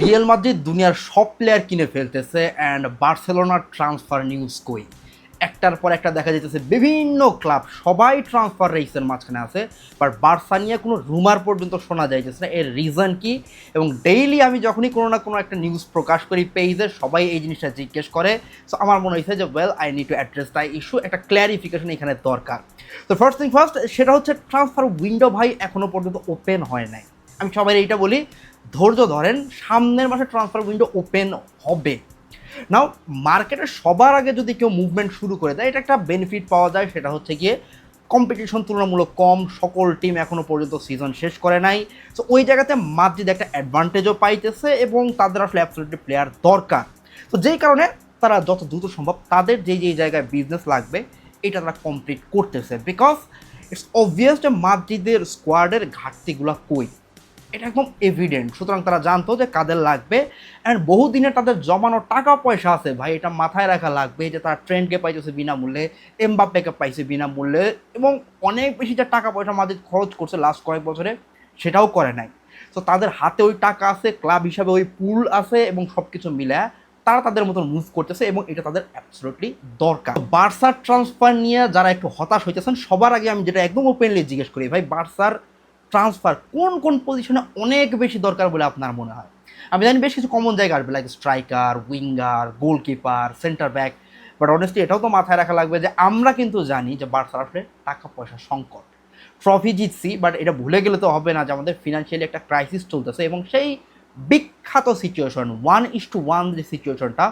Real Madrid দুনিয়ার সব player কিনে ফেলতেছে অ্যান্ড বার্সেলোনার ট্রান্সফার নিউজ কই? একটার পর একটা দেখা যাইতেছে বিভিন্ন ক্লাব সবাই ট্রান্সফার রেসের মাঝখানে আছে বাট বার্সা নিয়ে কোনো রুমার পর্যন্ত শোনা যাইতেছে না। এর রিজন কি? এবং ডেইলি আমি যখনই কোনো না কোনো একটা নিউজ প্রকাশ করি পেজে সবাই এই জিনিসটা জিজ্ঞেস করে। সো আমার মনে হয়েছে যে well I need to address the issue একটা ক্ল্যারিফিকেশন এখানে দরকার। তো ফার্স্ট থিং ফার্স্ট সেটা হচ্ছে ট্রান্সফার উইন্ডো ভাই এখনও পর্যন্ত ওপেন হয় নাই। আমি সবাই এইটা বলি ধৈর্য ধরেন, সামনের মাসে ট্রান্সফার উইন্ডো ওপেন হবে। নাও মার্কেটে সবার আগে যদি কেউ মুভমেন্ট শুরু করে দেয়, এটা একটা বেনিফিট পাওয়া যায়, সেটা হচ্ছে গিয়ে কম্পিটিশন তুলনামূলক কম, সকল টিম এখনও পর্যন্ত সিজন শেষ করে নাই। তো ওই জায়গাতে মাদ্রিদ একটা অ্যাডভান্টেজও পাইতেছে এবং তাদের আসলে অ্যাবসলিউটলি প্লেয়ার দরকার। তো যেই কারণে তারা যত দ্রুত সম্ভব তাদের যেই যেই জায়গায় বিজনেস লাগবে, এটা তারা কমপ্লিট করতেছে। বিকজ ইটস অবভিয়াস যে মাদ্রিদের স্কোয়াডের ঘাটতিগুলো কই? এটা একদম এভিডেন্ট সুতরাং তারা জানতো যে কাদের লাগবে। অ্যান্ড বহুদিনে তাদের জমানো টাকা পয়সা আছে। ভাই, এটা মাথায় রাখা লাগবে যে তারা ট্রেন্ডকে পাইতেছে বিনামূল্যে, এমবাপ্পেকে পাইছে বিনামূল্যে এবং অনেক বেশি যে টাকা পয়সা মাদ্রিদ খরচ করছে লাস্ট কয়েক বছরে, সেটাও করে নাই। তো তাদের হাতে ওই টাকা আছে ক্লাব হিসাবে ওই পুল আছে এবং সব কিছু মিলে তারা তাদের মতন মুভ করতেছে এবং এটা তাদের অ্যাবসলুটলি দরকার। বার্সার ট্রান্সফার নিয়ে যারা একটু হতাশ হইতেছেন, সবার আগে আমি যেটা একদম ওপেনলি জিজ্ঞেস করি, ভাই, বার্সার ট্রান্সফার কোন কোন পজিশনে অনেক বেশি দরকার বলে আপনার মনে হয়? আমি জানি বেশ কিছু কমন জায়গা আসবে like striker winger goalkeeper centre back but honestly এটাও তো মাথায় রাখা লাগবে যে আমরা কিন্তু জানি যে বার্সার আসলে টাকা পয়সা সংকট। ট্রফি জিতছি বাট এটা ভুলে গেলে তো হবে না যে আমাদের ফিনান্সিয়ালি একটা ক্রাইসিস চলতেছে এবং সেই বিখ্যাত situation one is to one যে সিচুয়েশনটা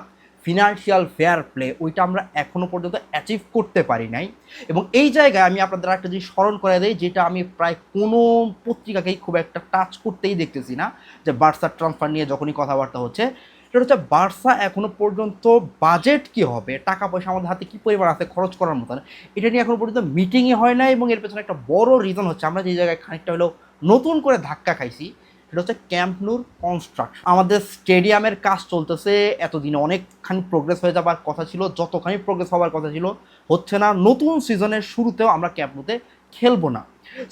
ফিনান্সিয়াল ফেয়ার প্লে ওইটা আমরা এখনও পর্যন্ত অ্যাচিভ করতে পারি নাই। এবং এই জায়গায় আমি আপনাদের একটা জিনিস স্মরণ করে দিই, যেটা আমি প্রায় কোনো পত্রিকাকেই খুব একটা টাচ করতেই দেখতেছি না, যে বার্সার ট্রান্সফার নিয়ে যখনই কথাবার্তা হচ্ছে, সেটা হচ্ছে বার্সা এখনও পর্যন্ত বাজেট কি হবে, টাকা পয়সা আমাদের হাতে কী পরিমাণ আছে, খরচ করার মতন, এটা নিয়ে এখনও পর্যন্ত মিটিংই হয় না এবং এর পেছনে একটা বড় রিজন হচ্ছে, আমরা যে জায়গায় খানিকটা হলেও নতুন করে ধাক্কা খাইছি সেটা হচ্ছে ক্যাম্পনুর কনস্ট্রাকশন আমাদের স্টেডিয়ামের কাজ চলতেছে এতদিনে। অনেকখানি প্রোগ্রেস হয়ে যাবার কথা ছিল, যতখানি প্রোগ্রেস হওয়ার কথা ছিল, হচ্ছে না। নতুন সিজনের শুরুতেও আমরা ক্যাম্পনুতে খেলব না।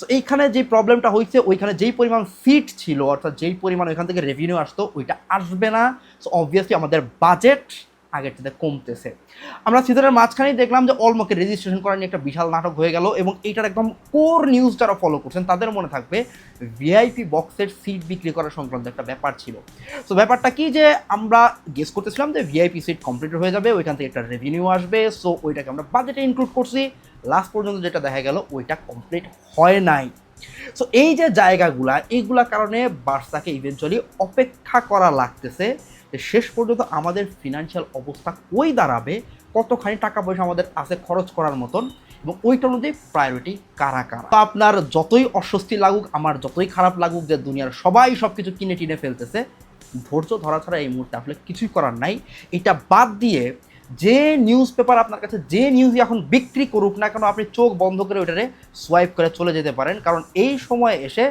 তো এইখানে যে প্রবলেমটা হয়েছে, ওইখানে যেই পরিমাণ সিট ছিল, অর্থাৎ যেই পরিমাণ ওইখান থেকে রেভিনিউ আসতো, ওইটা আসবে না। সো অবভিয়াসলি আমাদের বাজেট আগের থেকে কমতেছে। আমরা সিজনের মাঝখানেই দেখলাম যে অলমোকে রেজিস্ট্রেশন করা নিয়ে একটা বিশাল নাটক হয়ে গেল এবং এইটার একদম কোর নিউজ যারা ফলো করছেন, তাদের মনে থাকবে ভিআইপি বক্সের সিট বিক্রি করা সংক্রান্ত একটা ব্যাপার ছিল। সো ব্যাপারটা কি যে আমরা গেস করতেছিলাম যে ভিআইপি সিট কমপ্লিট হয়ে যাবে, ওইখান থেকে একটা রেভিনিউ আসবে সো ওইটাকে আমরা বাজেটে ইনক্লুড করছি। লাস্ট পর্যন্ত যেটা দেখা গেল, ওইটা কমপ্লিট হয় নাই। সো এই যে জায়গাগুলা, এইগুলা কারণে বার্সাকে ইভেনচুয়ালি অপেক্ষা করা লাগতেছে। যে শেষ পর্যন্ত আমাদের ফিনান্সিয়াল অবস্থা কই দাঁড়াবে, কতখানি টাকা পয়সা আমাদের আছে খরচ করার মতন এবং ওইটা অনুযায়ী প্রায়োরিটি কারা কারা? তো আপনার যতই অস্বস্তি লাগুক, আমার যতই খারাপ লাগুক যে দুনিয়ার সবাই সব কিছু কিনে টিনে ফেলতেছে, ধৈর্য ধরা ছাড়া এই মুহূর্তে আসলে কিছুই করার নাই। এটা বাদ দিয়ে যে নিউজ পেপার আপনার কাছে যে নিউজ এখন বিক্রি করুক না কেন, আপনি চোখ বন্ধ করে ওইটারে সোয়াইপ করে চলে যেতে পারেন। কারণ এই সময়ে এসে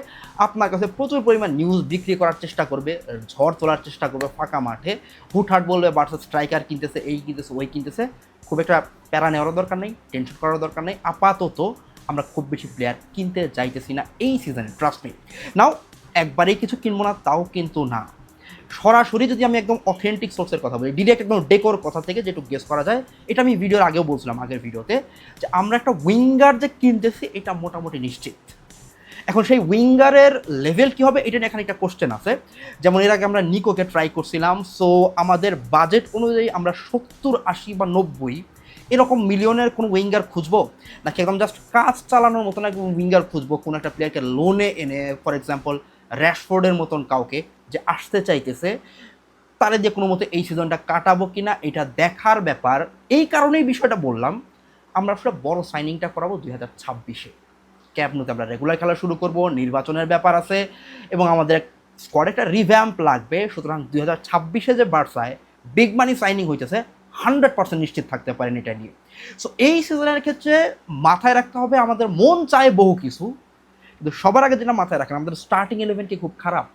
আপনার কাছে প্রচুর পরিমাণ নিউজ বিক্রি করার চেষ্টা করবে, ঝড় তোলার চেষ্টা করবে ফাঁকা মাঠে। হুটহাট বলবে বার্সা স্ট্রাইকার কিনতেছে, এই কিনতেছে, ওই কিনতেছে। খুব একটা প্যারা নেওয়ারও দরকার নেই টেনশন করার দরকার নেই। আপাতত আমরা খুব বেশি প্লেয়ার কিনতে যাইতেছি না এই সিজনে ট্রাস্ট মি নাও একবারেই কিছু কিনবো না, তাও কিন্তু না। সরাসরি যদি আমি একদম অথেন্টিক সোর্সের কথা বলি ডিরেক্ট একদম ডেকোর কথা থেকে যেটুকু গেস করা যায়, এটা আমি ভিডিওর আগেও বলছিলাম আগের ভিডিওতে যে আমরা একটা উইঙ্গার যে কিনতেছি, এটা মোটামুটি নিশ্চিত। এখন সেই উইঙ্গারের লেভেল কী হবে, এটা নিয়ে এখানে একটা কোশ্চেন আছে। যেমন এর আগে আমরা নিকোকে ট্রাই করছিলাম সো আমাদের বাজেট অনুযায়ী আমরা সত্তর, আশি বা নব্বই এরকম মিলিয়নের কোনো উইঙ্গার খুঁজবো? নাকি একদম জাস্ট কাজ চালানোর মতন একদম উইঙ্গার খুঁজবো, কোনো একটা প্লেয়ারকে লোনে এনে ফর এক্সাম্পল র্যাশফোর্ডের মতন কাউকে? যে আসতে চাইতেছে, তারে যে কোনো মতো এই সিজনটা কাটাবো কিনা, এটা দেখার ব্যাপার। এই কারণেই বিষয়টা বললাম, আমরা আসলে বড় সাইনিংটা করাবো দুই হাজার ছাব্বিশে। ক্যাবনুতে আমরা রেগুলার খেলা শুরু করব, নির্বাচনের ব্যাপার আছে, এবং আমাদের স্কোয়াড একটা রিভ্যাম্প লাগবে। সুতরাং দুই হাজার ছাব্বিশে যে বার্সায় বিগ মানি সাইনিং হইতেছে হান্ড্রেড পার্সেন্ট নিশ্চিত থাকতে পারেন এটা নিয়ে। সো এই সিজনের ক্ষেত্রে মাথায় রাখতে হবে, আমাদের মন চায় বহু কিছু, কিন্তু সবার আগে যেটা মাথায় রাখেন, আমাদের স্টার্টিং ইলেভেন কি খুব খারাপ।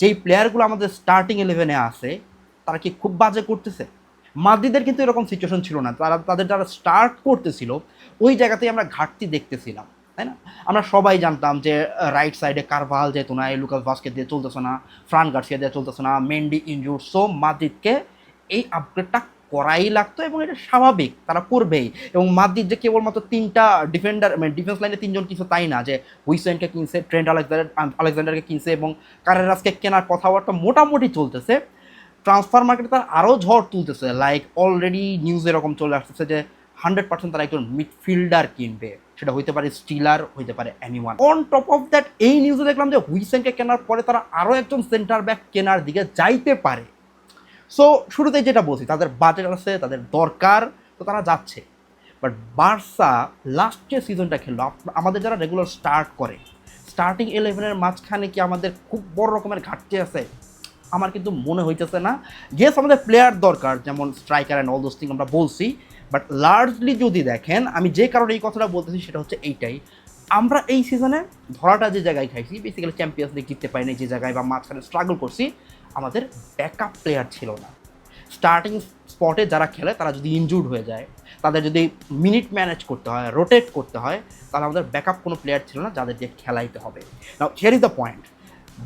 যেই প্লেয়ারগুলো আমাদের স্টার্টিং ইলেভেনে আছে, তারা কি খুব বাজে করতেছে? মাদ্রিদের কিন্তু এরকম সিচুয়েশন ছিল না। তারা, তাদের যারা স্টার্ট করতেছিল, ওই জায়গাতেই আমরা ঘাটতি দেখতেছিলাম, তাই না? আমরা সবাই জানতাম যে রাইট সাইডে কারভাল যেত না লুকাস বাসকে দিয়ে চলতেছে না ফ্রান গার্সিয়া দিয়ে চলতেছে না মেন্ডি ইনজুর সো মাদ্রিদকে এই আপগ্রেডটা করাই লাগতো এবং এটা স্বাভাবিক, তারা করবেই। এবং মাদ্রিদ যে কেবলমাত্র তিনটা ডিফেন্ডার মানে ডিফেন্স লাইনে তিনজন কিছু তাই না, যে হুইসেনকে কিনছে ট্রেন্ড আলেকজান্ডার আলেকজান্ডারকে কিনছে এবং কারেরাসকে কেনার কথাবার্তা মোটামুটি চলতেছে। ট্রান্সফার মার্কেটে তার আরও ঝড় তুলতেছে লাইক অলরেডি নিউজ এরকম চলে আসতেছে যে হান্ড্রেড পার্সেন্ট তারা একজন মিডফিল্ডার কিনবে। সেটা হইতে পারে স্টিলার হইতে পারে anyone on top of that এই নিউজে দেখলাম যে হুইসেনকে কেনার পরে তারা আরও একজন সেন্টার ব্যাক কেনার দিকে যাইতে পারে। সো শুরুতেই যেটা বলছি, তাদের বাজেট আছে, তাদের দরকার, তো তারা যাচ্ছে। বাট বার্সা লাস্ট যে সিজনটা খেললো। আমাদের যারা রেগুলার স্টার্ট করে স্টার্টিং ইলেভেনের মাঝখানে কি আমাদের খুব বড় রকমের ঘাটতি আছে? আমার কিন্তু মনে হইতেছে না। গেস আমাদের প্লেয়ার দরকার, যেমন striker and all those thing আমরা বলছি। বাট লার্জলি যদি দেখেন, আমি যে কারণে এই কথাটা বলতেছি সেটা হচ্ছে এইটাই। আমরা এই সিজনে ধরাটা যে জায়গায় খাইছি বেসিক্যালি চ্যাম্পিয়ন্স লিগ জিততে পারিনি যে জায়গায় বা মাঝখানে স্ট্রাগল করছি আমাদের ব্যাকআপ প্লেয়ার ছিল না। স্টার্টিং স্পটে যারা খেলে, তারা যদি ইনজুর্ড হয়ে যায়, তাদের যদি মিনিট ম্যানেজ করতে হয় রোটেট করতে হয়, তাহলে আমাদের ব্যাকআপ কোনো প্লেয়ার ছিল না যাদের দিয়ে খেলাইতে হবে। Now here is the point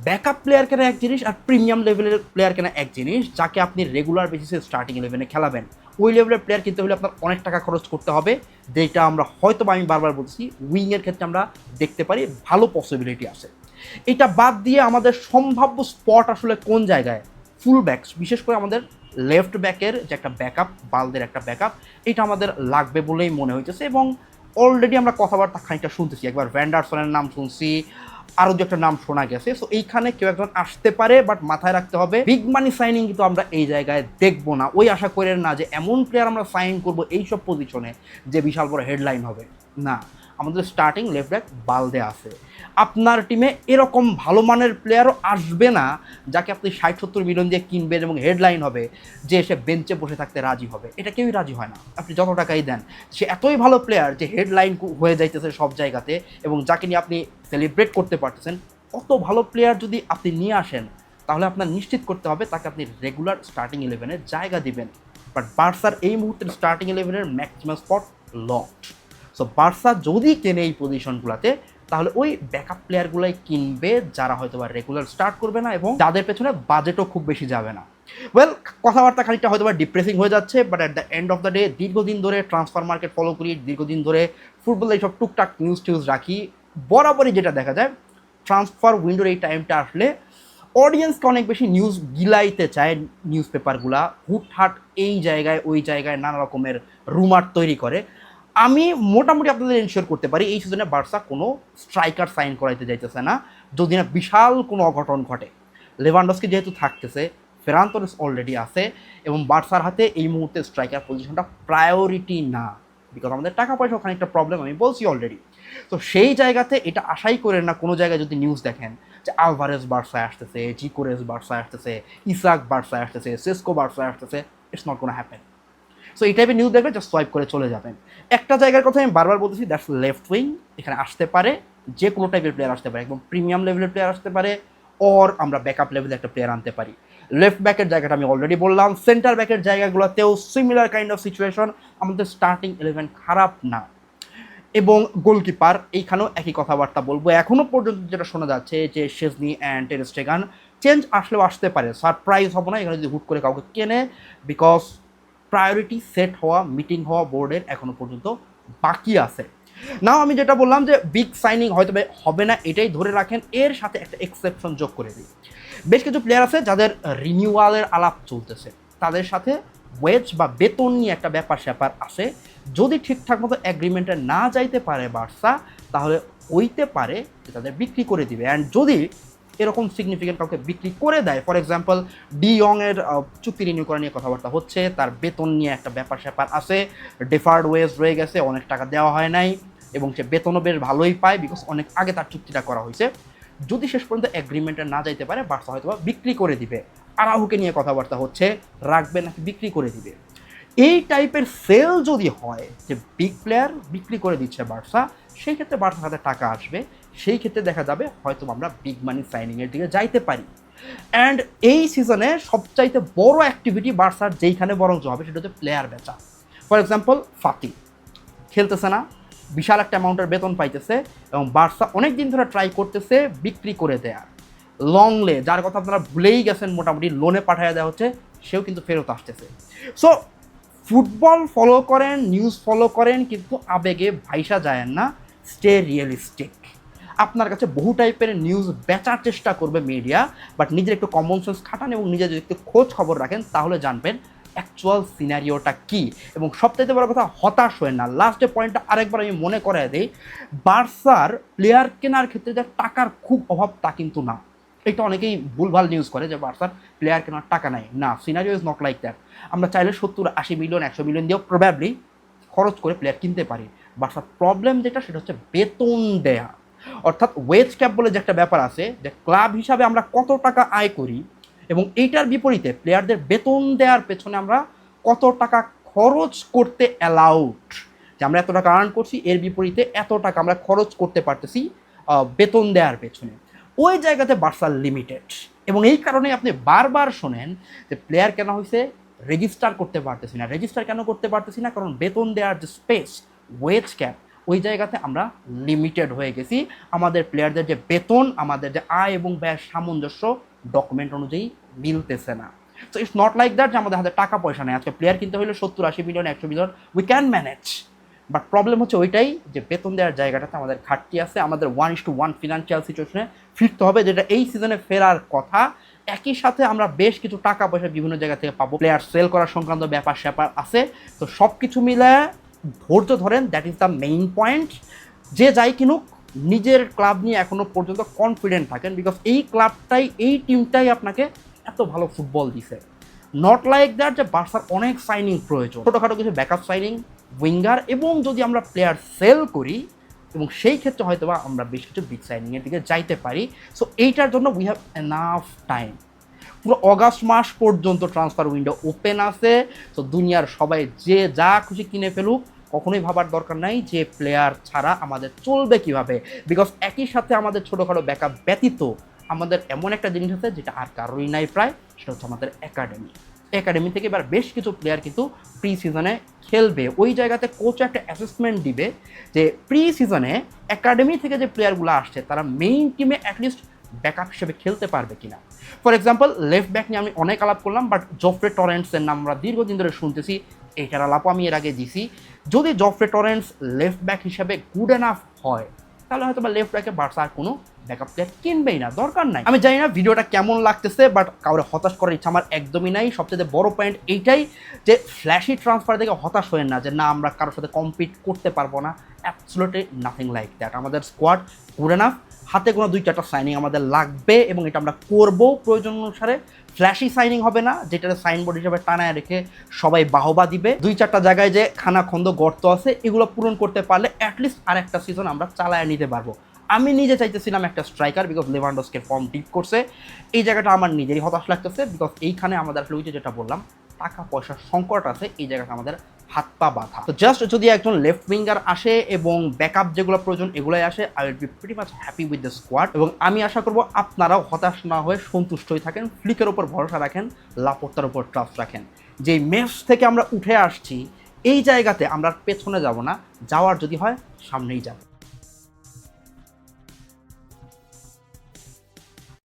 backup player কেনা এক জিনিস আর প্রিমিয়াম লেভেলের প্লেয়ার কেনা এক জিনিস, যাকে আপনি রেগুলার বেসিসে স্টার্টিং ইলেভেনে খেলাবেন। ওই লেভেলের প্লেয়ার কিনতে হলে আপনার অনেক টাকা খরচ করতে হবে। যেটা আমরা হয়তো বা আমি বারবার বলছি উইংয়ের ক্ষেত্রে আমরা দেখতে পারি, ভালো পসিবিলিটি আছে। এটা বাদ দিয়ে আমাদের সম্ভাব্য স্পট আসলে কোন জায়গায়? ফুল ব্যাকস বিশেষ করে আমাদের লেফট ব্যাকের যে একটা ব্যাকআপ বালদের একটা ব্যাকআপ এটা আমাদের লাগবে বলেই মনে হইতেছে এবং অলরেডি আমরা কথাবার্তা খানিকটা শুনতেছি। একবার ভ্যান্ডারসনের নাম শুনছি, আরও দু একটা নাম শোনা গেছে। সো এইখানে কেউ একজন আসতে পারে বাট মাথায় রাখতে হবে বিগ মানি সাইনিং কিন্তু আমরা এই জায়গায় দেখব না। ওই আশা করেন না যে এমন প্লেয়ার আমরা সাইন করব এইসব পজিশনে যে বিশাল বড় হেডলাইন হবে। না। আমাদের স্টার্টিং লেফট ব্যাক বালদে আছে। আপনার টিমে এরকম ভালো মানের প্লেয়ারও আসবে না, যাকে আপনি ষাট সত্তর মিলিয়ন দিয়ে কিনবেন এবং হেডলাইন হবে যে সে বেঞ্চে বসে থাকতে রাজি হবে। এটা কেউই রাজি হয় না। আপনি যত টাকাই দেন, সে এতই ভালো প্লেয়ার যে হেডলাইন হয়ে যাইতেছে সব জায়গাতে এবং যাকে নিয়ে আপনি সেলিব্রেট করতে পারতেছেন, অত ভালো প্লেয়ার যদি আপনি নিয়ে আসেন, তাহলে আপনার নিশ্চিত করতে হবে তাকে আপনি রেগুলার স্টার্টিং ইলেভেনে জায়গা দিবেন। বাট বার্সার এই মুহূর্তের স্টার্টিং ইলেভেনের maximum spot locked so Barca যদি কেনে এই পজিশনগুলোতে তাহলে ওই ব্যাকআপ প্লেয়ারগুলাই কিনবে যারা হয়তো বা রেগুলার স্টার্ট করবে না এবং যাদের পেছনে বাজেটও খুব বেশি যাবে না। ওয়েল কথাবার্তা খানিকটা হয়তো বা ডিপ্রেসিং হয়ে যাচ্ছে but at the end of the day দীর্ঘদিন ধরে ট্রান্সফার মার্কেট ফলো করি, দীর্ঘদিন ধরে ফুটবল এইসব টুকটাক নিউজ টিউজ রাখি, বরাবরই যেটা দেখা যায় ট্রান্সফার উইন্ডোর এই টাইমটা আসলে অডিয়েন্সকে অনেক বেশি নিউজ গিলাইতে চায় নিউজ পেপারগুলা হুটহাট এই জায়গায়, ওই জায়গায় নানা রকমের রুমার তৈরি করে। আমি মোটামুটি আপনাদের এনশিওর করতে পারি এই সিজনে বার্সা কোনো স্ট্রাইকার সাইন করাইতে যাইতেছে না, যদি না বিশাল কোনো অঘটন ঘটে। লেভানডস্কি যেহেতু থাকতেছে ফেরান তোরেস অলরেডি আছে এবং বার্সার হাতে এই মুহূর্তে স্ট্রাইকার পজিশনটা প্রায়োরিটি না। বিকজ আমাদের টাকা পয়সা ওখানে একটা প্রবলেম আমি বলছি অলরেডি তো সেই জায়গাতে এটা আশাই করেন না কোনো জায়গায় যদি নিউজ দেখেন যে আলভারেজ বার্সায় আসতেছে জিকোরেজ বার্সায় আসতেছে ইসাক বার্সায় আসতেছে সেসকো বার্সায় আসতেছে ইটস নট কোনো হ্যাপেন সো এই টাইপের নিউজ দেখলে জাস্ট সোয়াইপ করে চলে যাবেন। একটা জায়গার কথা আমি বারবার বলতেছি দ্যাটস লেফট উইং এখানে আসতে পারে, যে কোনো টাইপের প্লেয়ার আসতে পারে, একদম প্রিমিয়াম লেভেলের প্লেয়ার আসতে পারে অর আমরা ব্যাকআপ লেভেলে একটা প্লেয়ার আনতে পারি। লেফট ব্যাকের জায়গাটা আমি অলরেডি বললাম সেন্টার ব্যাকের জায়গাগুলোতেও সিমিলার কাইন্ড অফ সিচুয়েশন আমাদের স্টার্টিং ইলেভেন খারাপ না। এবং গোলকিপার এইখানেও একই কথাবার্তা বলব। এখনও পর্যন্ত যেটা শোনা যাচ্ছে যে শেজনি অ্যান্ড টেরেস্টেগান চেঞ্জ আসলেও আসতে পারে। সারপ্রাইজ হব না, এখানে যদি হুট করে কাউকে কেনে বিকজ প্রায়োরিটি সেট হওয়া মিটিং হওয়া বোর্ডের এখনও পর্যন্ত বাকি আছে। নাও আমি যেটা বললাম যে বিগ সাইনিং হয়তো হবে না, এটাই ধরে রাখেন, এর সাথে একটা এক্সেপশন যোগ করে দিই। বেশ কিছু প্লেয়ার আছে যাদের রিনিউয়ালের আলাপ চলতেছে। তাদের সাথে ওয়েজ বা বেতন নিয়ে একটা ব্যাপার স্যাপার আছে। যদি ঠিকঠাক মতো অ্যাগ্রিমেন্টে না যাইতে পারে বার্সা, তাহলে হইতে পারে যে তাদের বিক্রি করে দিবে। অ্যান্ড যদি এরকম সিগনিফিকেন্ট কাউকে বিক্রি করে দেয়। ফর এক্সাম্পল ডি ইয়ং এর চুক্তি রিনিউ করা নিয়ে কথাবার্তা হচ্ছে। তার বেতন নিয়ে একটা ব্যাপার স্যাপার আছে। ডেফার্ড ওয়েজ রয়ে গেছে, অনেক টাকা দেওয়া হয় নাই এবং সে বেতনও বেশ ভালোই পায় বিকজ অনেক আগে তার চুক্তিটা করা হয়েছে। যদি শেষ পর্যন্ত অ্যাগ্রিমেন্টে না যাইতে পারে, বার্সা হয়তো বিক্রি করে দিবে। আরাহুকে নিয়ে কথাবার্তা হচ্ছে, রাখবে নাকি বিক্রি করে দিবে? এই টাইপের সেল যদি হয়, যে বিগ প্লেয়ার বিক্রি করে দিচ্ছে বার্সা, সেই ক্ষেত্রে বার্সার হাতে টাকা আসবে। সেই ক্ষেত্রে দেখা যাবে হয়তো আমরা বিগ মানি সাইনিংয়ের দিকে যাইতে পারি। অ্যান্ড এই সিজনে সবচাইতে বড় অ্যাক্টিভিটি বার্সার যেইখানে বরঞ্চ হবে সেটা হচ্ছে প্লেয়ার বেচা। For example Fati. খেলতেছে না, বিশাল একটা অ্যামাউন্টের বেতন পাইতেছে এবং বার্সা অনেক দিন ধরে ট্রাই করতেছে বিক্রি করে দেয়ার। লংলে যার কথা আপনারা ভুলেই গেছেন, মোটামুটি লোনে পাঠিয়ে দেওয়া হচ্ছে, সেও কিন্তু ফেরত আসতেছে। সো ফুটবল ফলো করেন নিউজ ফলো করেন, কিন্তু আবেগে ভাইসা যায় না স্টে রিয়েলিস্টিক আপনার কাছে বহু টাইপের নিউজ বেচার চেষ্টা করবে মিডিয়া বাট নিজের একটু কমন সেন্স খাটান এবং নিজে যদি একটু খোঁজ খবর রাখেন, তাহলে জানবেন অ্যাকচুয়াল সিনারিওটা কি। এবং সবথেকে বড় কথা, হতাশ হয়ে না। লাস্টে পয়েন্টটা আরেকবার আমি মনে করাই দিই, বার্সার প্লেয়ার কেনার ক্ষেত্রে যে টাকার খুব অভাব তা কিন্তু না। এটা অনেকেই ভুলভাল নিউজ করে যে বার্সার প্লেয়ার কেনার টাকা নাই। না scenario is not like that আমরা চাইলে সত্তর, আশি মিলিয়ন একশো মিলিয়ন দিয়েও প্রবাবলি খরচ করে প্লেয়ার কিনতে পারি। বার্সার প্রবলেম যেটা, সেটা হচ্ছে বেতন দেয়া। অর্থাৎ ওয়েজ ক্যাপ বলে যে একটা ব্যাপার আছে, যে ক্লাব হিসাবে আমরা কত টাকা আয় করি এবং এইটার বিপরীতে প্লেয়ারদের বেতন দেওয়ার পেছনে আমরা কত টাকা খরচ করতে অ্যালাউড যে আমরা এত টাকা আর্ন করছি, এর বিপরীতে এত টাকা আমরা খরচ করতে পারতেছি বেতন দেওয়ার পেছনে। ওই জায়গাতে বার্সার লিমিটেড এবং এই কারণে আপনি বারবার শোনেন যে প্লেয়ার কেন হয়েছে রেজিস্টার করতে পারতেছি না। রেজিস্টার কেন করতে পারতেছি না? কারণ বেতন দেওয়ার যে স্পেস ওয়েজ ক্যাপ ওই জায়গাতে আমরা লিমিটেড হয়ে গেছি। আমাদের প্লেয়ারদের যে বেতন, আমাদের যে আয় এবং ব্যয় সামঞ্জস্য ডকুমেন্ট অনুযায়ী মিলতেছে না। So it's not like that যে আমাদের হাতে টাকা পয়সা নেই। আজকে প্লেয়ার কিনতে হলে সত্তর আশি মিলিয়ন একশো million we can manage but problem হচ্ছে ওইটাই যে বেতন দেওয়ার জায়গাটাতে আমাদের ঘাটতি আছে। আমাদের one is to one financial সিচুয়েশনে ফিরতে হবে, যেটা এই সিজনে ফেরার কথা। একই সাথে আমরা বেশ কিছু টাকা পয়সা বিভিন্ন জায়গা থেকে পাবো। প্লেয়ার সেল করার সংক্রান্ত ব্যাপার স্যাপার আছে। তো সব কিছু মিলে ধৈর্য ধরেন that is the main point যে যাই কিনুক, নিজের ক্লাব নিয়ে এখনও পর্যন্ত কনফিডেন্ট থাকেন বিকজ এই ক্লাবটাই এই টিমটাই আপনাকে এত ভালো ফুটবল দিছে। নট লাইক দ্যাট যে বার্সার অনেক সাইনিং প্রয়োজন। ছোটোখাটো কিছু ব্যাকআপ সাইনিং উইঙ্গার এবং যদি আমরা প্লেয়ার সেল করি, এবং সেই ক্ষেত্রে হয়তো বা আমরা বেশ কিছু বিগ সাইনিংয়ের দিকে যাইতে পারি। সো এইটার জন্য উই হ্যাভ এনাফ টাইম পুরো অগাস্ট মাস পর্যন্ত ট্রান্সফার উইন্ডো ওপেন আছে। তো দুনিয়ার সবাই যে যা খুশি কিনে ফেলুক কখনোই ভাবার দরকার নাই যে প্লেয়ার ছাড়া আমাদের চলবে কীভাবে। বিকজ একই সাথে আমাদের ছোটোখাটো ব্যাকআপ ব্যতীত আমাদের এমন একটা জিনিস আছে যেটা আর কারোরই নাই প্রায়, সেটা হচ্ছে আমাদের একাডেমি একাডেমি থেকে এবার বেশ কিছু প্লেয়ার কিন্তু প্রি সিজনে খেলবে। ওই জায়গাতে কোচ একটা অ্যাসেসমেন্ট দিবে যে প্রি সিজনে একাডেমি থেকে যে প্লেয়ারগুলো আসছে, তারা মেইন টিমে অ্যাটলিস্ট ব্যাকআপ হিসেবে খেলতে পারবে কিনা। ফর এক্সাম্পল লেফট ব্যাক নিয়ে আমি অনেক আলাপ করলাম বাট জফরে টরেন্টসের নাম আমরা দীর্ঘদিন ধরে শুনতেছি। এইটার আলাপও আমি এর আগে দিছি। যদি জফরে টরেন্টস লেফট ব্যাক হিসেবে গুড এনাফ হয়, তাহলে হয়তো বা লেফট ব্যাকে বার্সা আর কোনো ব্যাকআপ প্লেয়ার কিনবেই না, দরকার নাই। আমি জানি না ভিডিওটা কেমন লাগতেছে বাট কাউরে হতাশ করার ইচ্ছা আমার একদমই নাই। সবচেয়ে বড় পয়েন্ট এইটাই যে ফ্ল্যাশি ট্রান্সফার থেকে হতাশ হয়েন না, যে না, আমরা কারোর সাথে কম্পিট করতে পারব না। অ্যাবসোলুটলি নাথিং লাইক দ্যাট আমাদের স্কোয়াড গুড এনাফ হাতে কোনো দুই চারটা সাইনিং আমাদের লাগবে এবং এটা আমরা করব প্রয়োজন অনুসারে। ফ্ল্যাশি সাইনিং হবে না, যেটা সাইনবোর্ড হিসেবে টানায় রেখে সবাই বাহবা দিবে। দুই চারটা জায়গায় যে খানা খন্দ গর্ত আছে, এগুলো পূরণ করতে পারলে অ্যাটলিস্ট আর একটা সিজন আমরা চালায় নিতে পারব। আমি নিজে চাইতেছিলাম একটা স্ট্রাইকার বিকজ লেভানডস্কের ফর্ম ডিপ করছে। এই জায়গাটা আমার নিজেরই হতাশ লাগতেছে বিকজ এইখানে আমাদের আসলে যেটা বললাম টাকা পয়সার সংকট আছে, এই জায়গাটা আমাদের হাত পা বাঁধা। তো জাস্ট যদি একজন লেফট উইঙ্গার আসে এবং ব্যাকআপ যেগুলো প্রয়োজন এগুলোই আসে I will be pretty much happy with the squad এবং আমি আশা করব আপনারাও হতাশ না হয়ে সন্তুষ্ট হয়ে থাকেন ফ্লিকের ওপর ভরসা রাখেন, লাপত্তার উপর ট্রাস্ট রাখেন। যেই মেস থেকে আমরা উঠে আসছি, এই জায়গাতে আমরা পেছনে যাব না, যাওয়ার যদি হয়, সামনেই যাব।